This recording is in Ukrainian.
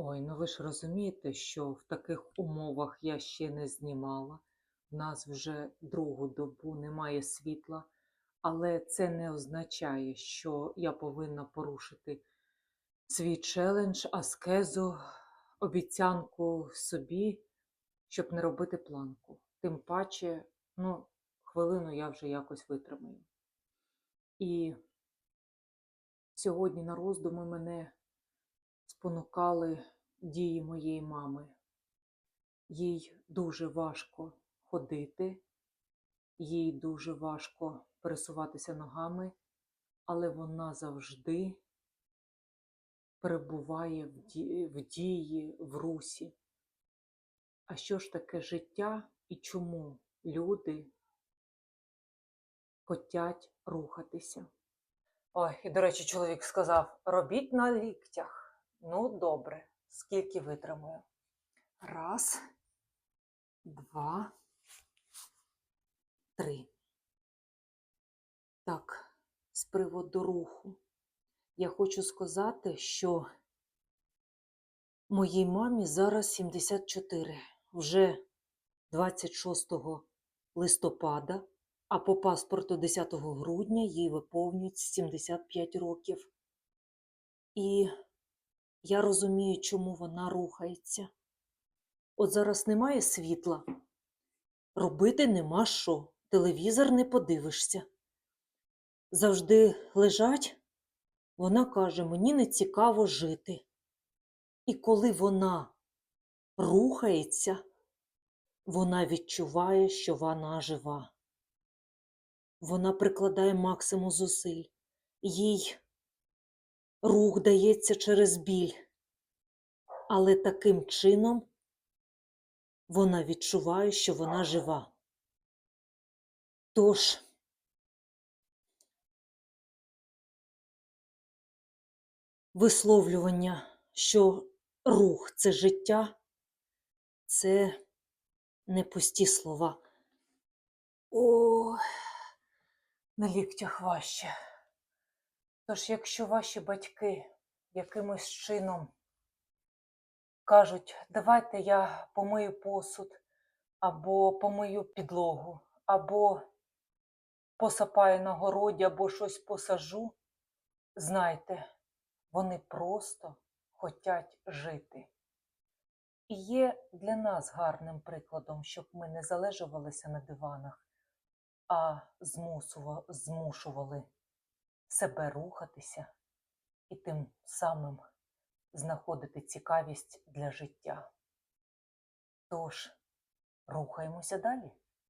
Ой, ну ви ж розумієте, що в таких умовах я ще не знімала. В нас вже другу добу немає світла, але це не означає, що я повинна порушити свій челендж, аскезу, обіцянку собі, щоб не робити планку. Тим паче, ну, хвилину я вже якось витримаю. І сьогодні на роздуми мене спонукали дії моєї мами. Їй дуже важко ходити, їй дуже важко пересуватися ногами, але вона завжди перебуває в ді- в дії, в русі. А що ж таке життя і чому люди хотять рухатися? Ой, і до речі, чоловік сказав: робіть на ліктях. Ну, добре, скільки витримаю? Раз, два, три. Так, з приводу руху. Я хочу сказати, що моїй мамі зараз 74, вже 26 листопада, а по паспорту 10 грудня їй виповнюється 75 років. І я розумію, чому вона рухається. От зараз немає світла, робити нема що, телевізор не подивишся. Завжди лежать, вона каже, мені не цікаво жити. І коли вона рухається, вона відчуває, що вона жива. Вона прикладає максимум зусиль. Їй рух дається через біль, але таким чином вона відчуває, що вона жива. Тож, висловлювання, що рух це життя, це не пусті слова. О, на ліктях важче. Тож, якщо ваші батьки якимось чином кажуть, давайте я помию посуд, або помию підлогу, або посапаю на городі, або щось посажу, знайте, вони просто хочуть жити. І є для нас гарним прикладом, щоб ми не залежувалися на диванах, а змушували себе рухатися і тим самим знаходити цікавість для життя. Тож, рухаємося далі.